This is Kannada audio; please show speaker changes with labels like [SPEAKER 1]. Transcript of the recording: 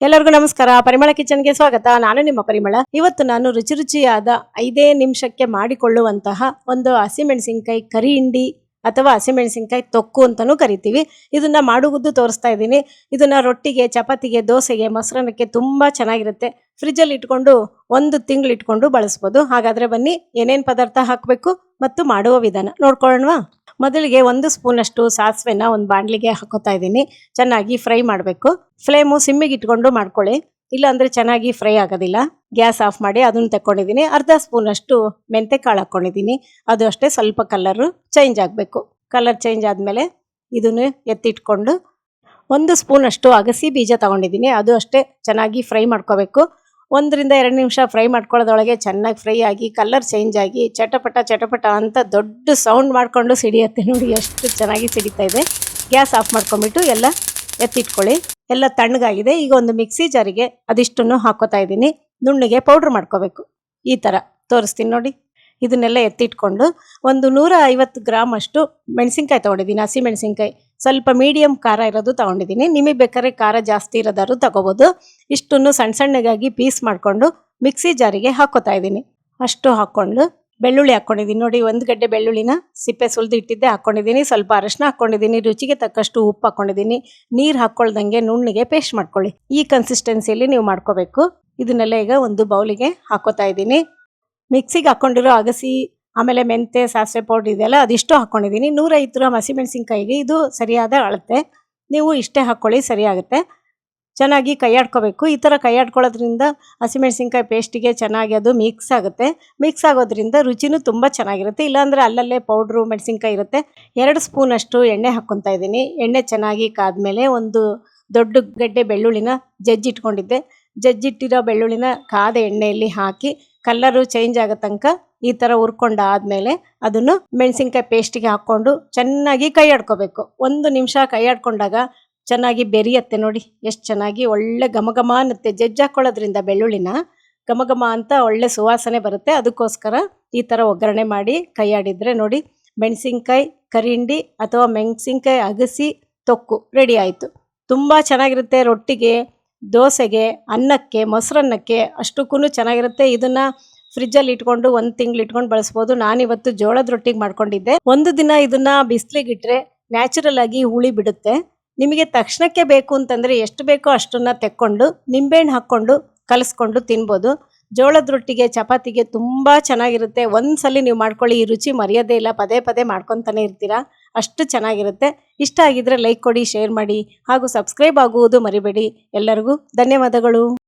[SPEAKER 1] ಎಲ್ಲರಿಗೂ ನಮಸ್ಕಾರ. ಪರಿಮಳ ಕಿಚನ್ಗೆ ಸ್ವಾಗತ. ನಾನು ನಿಮ್ಮ ಪರಿಮಳ. ಇವತ್ತು ನಾನು ರುಚಿ ರುಚಿಯಾದ ಐದೇ ನಿಮಿಷಕ್ಕೆ ಮಾಡಿಕೊಳ್ಳುವಂತಹ ಒಂದು ಹಸಿಮೆಣಸಿನ್ಕಾಯಿ ಕರಿ ಹಿಂಡಿ ಅಥವಾ ಹಸಿಮೆಣಸಿನ್ಕಾಯಿ ತೊಕ್ಕು ಅಂತಾನೂ ಕರಿತೀವಿ. ಇದನ್ನ ಮಾಡುವುದು ತೋರಿಸ್ತಾ ಇದ್ದೀನಿ. ಇದನ್ನ ರೊಟ್ಟಿಗೆ, ಚಪಾತಿಗೆ, ದೋಸೆಗೆ ಮೊಸರನ್ನಕ್ಕೆ ತುಂಬಾ ಚೆನ್ನಾಗಿರುತ್ತೆ. ಫ್ರಿಜ್ಜಲ್ಲಿ ಇಟ್ಕೊಂಡು ಒಂದು ತಿಂಗಳು ಇಟ್ಕೊಂಡು ಬಳಸ್ಬೋದು. ಹಾಗಾದ್ರೆ ಬನ್ನಿ ಏನೇನ್ ಪದಾರ್ಥ ಹಾಕಬೇಕು ಮತ್ತು ಮಾಡುವ ವಿಧಾನ ನೋಡ್ಕೊಳ್ಳೋಣವಾ? ಮೊದಲಿಗೆ ಒಂದು ಸ್ಪೂನಷ್ಟು ಸಾಸಿವೆನ ಒಂದು ಬಾಣಲಿಗೆ ಹಾಕೋತಾ ಇದ್ದೀನಿ. ಚೆನ್ನಾಗಿ ಫ್ರೈ ಮಾಡಬೇಕು. ಫ್ಲೇಮು ಸಿಮ್ಮಿಗೆ ಇಟ್ಕೊಂಡು ಮಾಡ್ಕೊಳ್ಳಿ. ಇಲ್ಲಾಂದರೆ ಚೆನ್ನಾಗಿ ಫ್ರೈ ಆಗೋದಿಲ್ಲ. ಗ್ಯಾಸ್ ಆಫ್ ಮಾಡಿ ಅದನ್ನು ತಗೊಂಡಿದ್ದೀನಿ ಅರ್ಧ ಸ್ಪೂನಷ್ಟು ಮೆಂತೆ ಕಾಳು ಹಾಕ್ಕೊಂಡಿದ್ದೀನಿ ಅದು ಅಷ್ಟೇ ಸ್ವಲ್ಪ ಕಲರು ಚೇಂಜ್ ಆಗಬೇಕು. ಕಲರ್ ಚೇಂಜ್ ಆದಮೇಲೆ ಇದನ್ನು ಎತ್ತಿಟ್ಕೊಂಡು ಒಂದು ಸ್ಪೂನಷ್ಟು ಅಗಸಿ ಬೀಜ ತಗೊಂಡಿದ್ದೀನಿ. ಅದು ಅಷ್ಟೇ ಚೆನ್ನಾಗಿ ಫ್ರೈ ಮಾಡ್ಕೋಬೇಕು. ಒಂದರಿಂದ ಎರಡು ನಿಮಿಷ ಫ್ರೈ ಮಾಡ್ಕೊಳ್ಳೋದೊಳಗೆ ಚೆನ್ನಾಗಿ ಫ್ರೈ ಆಗಿ, ಕಲರ್ ಚೇಂಜ್ ಆಗಿ, ಚಟಪಟ ಚಟಪಟ ಅಂತ ದೊಡ್ಡ ಸೌಂಡ್ ಮಾಡಿಕೊಂಡು ಸಿಡಿಯತ್ತೆ ನೋಡಿ ಎಷ್ಟು ಚೆನ್ನಾಗಿ ಸಿಡಿತಾ ಇದೆ. ಗ್ಯಾಸ್ ಆಫ್ ಮಾಡ್ಕೊಂಬಿಟ್ಟು ಎಲ್ಲ ಎತ್ತಿಟ್ಕೊಳ್ಳಿ. ಎಲ್ಲ ತಣ್ಣಗಾಗಿದೆ. ಈಗ ಒಂದು ಮಿಕ್ಸಿ ಜಾರಿಗೆ ಅದಿಷ್ಟನ್ನು ಹಾಕೋತಾ ಇದ್ದೀನಿ. ನುಣ್ಣಗೆ ಪೌಡ್ರ್ ಮಾಡ್ಕೋಬೇಕು. ಈ ಥರ ತೋರಿಸ್ತೀನಿ ನೋಡಿ. ಇದನ್ನೆಲ್ಲ ಎತ್ತಿಟ್ಕೊಂಡು ಒಂದು ನೂರ ಐವತ್ತು ಗ್ರಾಮ್ ಅಷ್ಟು ಮೆಣಸಿನ್ಕಾಯಿ ತೊಗೊಂಡಿದ್ದೀನಿ, ಹಸಿ ಮೆಣಸಿನ್ಕಾಯಿ. ಸ್ವಲ್ಪ ಮೀಡಿಯಮ್ ಖಾರ ಇರೋದು ತೊಗೊಂಡಿದ್ದೀನಿ. ನಿಮಗೆ ಬೇಕಾದ್ರೆ ಖಾರ ಜಾಸ್ತಿ ಇರೋದಾದ್ರು ತಗೋಬೋದು. ಇಷ್ಟನ್ನು ಸಣ್ಣ ಸಣ್ಣಗಾಗಿ ಪೀಸ್ ಮಾಡಿಕೊಂಡು ಮಿಕ್ಸಿ ಜಾರಿಗೆ ಹಾಕೋತಾ ಇದ್ದೀನಿ. ಅಷ್ಟು ಹಾಕ್ಕೊಂಡು ಬೆಳ್ಳುಳ್ಳಿ ಹಾಕ್ಕೊಂಡಿದ್ದೀನಿ. ನೋಡಿ, ಒಂದು ಗಡ್ಡೆ ಬೆಳ್ಳುಳ್ಳಿನ ಸಿಪ್ಪೆ ಸುಲಿದು ಇಟ್ಟಿದ್ದೆ, ಹಾಕ್ಕೊಂಡಿದ್ದೀನಿ. ಸ್ವಲ್ಪ ಅರಶಿನ ಹಾಕ್ಕೊಂಡಿದ್ದೀನಿ. ರುಚಿಗೆ ತಕ್ಕಷ್ಟು ಉಪ್ಪು ಹಾಕ್ಕೊಂಡಿದ್ದೀನಿ. ನೀರು ಹಾಕ್ಕೊಳ್ದಂಗೆ ನುಣ್ಣಗೆ ಪೇಸ್ಟ್ ಮಾಡ್ಕೊಳ್ಳಿ. ಈ ಕನ್ಸಿಸ್ಟೆನ್ಸಿಯಲ್ಲಿ ನೀವು ಮಾಡ್ಕೋಬೇಕು. ಇದನ್ನೆಲ್ಲ ಈಗ ಒಂದು ಬೌಲಿಗೆ ಹಾಕೋತಾ ಇದ್ದೀನಿ. ಮಿಕ್ಸಿಗೆ ಹಾಕ್ಕೊಂಡಿರೋ ಅಗಸಿ, ಆಮೇಲೆ ಮೆಂತೆ, ಸಾಸಿವೆ ಪೌಡ್ರ್ ಇದೆಲ್ಲ ಅದಿಷ್ಟು ಹಾಕ್ಕೊಂಡಿದ್ದೀನಿ. ನೂರೈವತ್ತು ಗ್ರಾಮ್ ಹಸಿಮೆಣಸಿನ್ಕಾಯಿಗೆ ಇದು ಸರಿಯಾದ ಅಳತೆ. ನೀವು ಇಷ್ಟೇ ಹಾಕ್ಕೊಳ್ಳಿ, ಸರಿಯಾಗುತ್ತೆ. ಚೆನ್ನಾಗಿ ಕೈಯಾಡ್ಕೋಬೇಕು ಈ ಥರ ಕೈಯಾಡ್ಕೊಳ್ಳೋದ್ರಿಂದ ಹಸಿಮೆಣಸಿನ್ಕಾಯಿ ಪೇಸ್ಟಿಗೆ ಚೆನ್ನಾಗಿ ಅದು ಮಿಕ್ಸ್ ಆಗುತ್ತೆ. ಮಿಕ್ಸ್ ಆಗೋದ್ರಿಂದ ರುಚಿನೂ ತುಂಬ ಚೆನ್ನಾಗಿರುತ್ತೆ. ಇಲ್ಲಾಂದರೆ ಅಲ್ಲಲ್ಲೇ ಪೌಡ್ರು ಮೆಣಸಿನ್ಕಾಯಿ ಇರುತ್ತೆ. ಎರಡು ಸ್ಪೂನಷ್ಟು ಎಣ್ಣೆ ಹಾಕ್ಕೊತಾ ಇದ್ದೀನಿ. ಎಣ್ಣೆ ಚೆನ್ನಾಗಿ ಕಾದ್ಮೇಲೆ ಒಂದು ದೊಡ್ಡ ಗಡ್ಡೆ ಬೆಳ್ಳುಳ್ಳಿನ ಜಜ್ಜಿಟ್ಕೊಂಡಿದ್ದೆ. ಜಜ್ಜಿಟ್ಟಿರೋ ಬೆಳ್ಳುಳ್ಳಿನ ಕಾದ ಎಣ್ಣೆಯಲ್ಲಿ ಹಾಕಿ ಕಲ್ಲರು ಚೇಂಜ್ ಆಗೋ ತನಕ ಈ ಥರ ಹುರ್ಕೊಂಡು ಆದಮೇಲೆ ಅದನ್ನು ಮೆಣಸಿನ್ಕಾಯಿ ಪೇಸ್ಟಿಗೆ ಹಾಕ್ಕೊಂಡು ಚೆನ್ನಾಗಿ ಕೈ ಆಡ್ಕೋಬೇಕು ಒಂದು ನಿಮಿಷ ಕೈ ಆಡ್ಕೊಂಡಾಗ ಚೆನ್ನಾಗಿ ಬೆರಿಯತ್ತೆ ನೋಡಿ, ಎಷ್ಟು ಚೆನ್ನಾಗಿ ಒಳ್ಳೆ ಘಮ ಘಮ ಅನ್ನತ್ತೆ. ಜಜ್ಜಿ ಹಾಕ್ಕೊಳ್ಳೋದ್ರಿಂದ ಬೆಳ್ಳುಳ್ಳಿನ ಘಮ ಘಮ ಅಂತ ಒಳ್ಳೆ ಸುವಾಸನೆ ಬರುತ್ತೆ. ಅದಕ್ಕೋಸ್ಕರ ಈ ಥರ ಒಗ್ಗರಣೆ ಮಾಡಿ ಕೈ ಆಡಿದರೆ ನೋಡಿ, ಮೆಣಸಿನ್ಕಾಯಿ, ಕರಿಂಡಿ ಅಥವಾ ಮೆಣಸಿನ್ಕಾಯಿ ಅಗಸಿ ತೊಕ್ಕು ರೆಡಿ ಆಯಿತು. ತುಂಬ ಚೆನ್ನಾಗಿರುತ್ತೆ ರೊಟ್ಟಿಗೆ. ದೋಸೆಗೆ, ಅನ್ನಕ್ಕೆ, ಮೊಸರನ್ನಕ್ಕೆ ಅಷ್ಟಕ್ಕೂ ಚೆನ್ನಾಗಿರುತ್ತೆ. ಇದನ್ನ ಫ್ರಿಜ್ಜಲ್ಲಿ ಇಟ್ಕೊಂಡು ಒಂದು ತಿಂಗಳು ಇಟ್ಕೊಂಡು ಬಳಸ್ಬೋದು. ನಾನಿವತ್ತು ಜೋಳದ ರೊಟ್ಟಿಗೆ ಮಾಡ್ಕೊಂಡಿದ್ದೆ. ಒಂದು ದಿನ ಇದನ್ನ ಬಿಸಿಲಿಗಿಟ್ರೆ ನ್ಯಾಚುರಲ್ ಆಗಿ ಹುಳಿ ಬಿಡುತ್ತೆ. ನಿಮಗೆ ತಕ್ಷಣಕ್ಕೆ ಬೇಕು ಅಂತಂದರೆ ಎಷ್ಟು ಬೇಕೋ ಅಷ್ಟನ್ನು ತೆಕ್ಕೊಂಡು, ನಿಂಬೆಹಣ್ಣು ಹಾಕ್ಕೊಂಡು, ಕಲಸ್ಕೊಂಡು ತಿನ್ಬೋದು. ಜೋಳದ ರೊಟ್ಟಿಗೆ ಚಪಾತಿಗೆ ತುಂಬ ಚೆನ್ನಾಗಿರುತ್ತೆ. ಒಂದ್ಸಲಿ ನೀವು ಮಾಡ್ಕೊಳ್ಳಿ, ಈ ರುಚಿ ಮರೆಯೋದೇ ಇಲ್ಲ, ಪದೇ ಪದೇ ಮಾಡ್ಕೊತಾನೆ ಇರ್ತೀರಾ? ಅಷ್ಟು ಚೆನ್ನಾಗಿರುತ್ತೆ. ಇಷ್ಟ ಆಗಿದ್ರೆ ಲೈಕ್ ಕೊಡಿ ಶೇರ್ ಮಾಡಿ ಹಾಗೂ ಸಬ್ಸ್ಕ್ರೈಬ್ ಆಗುವುದು ಮರಿಬೇಡಿ. ಎಲ್ಲರಿಗೂ ಧನ್ಯವಾದಗಳು.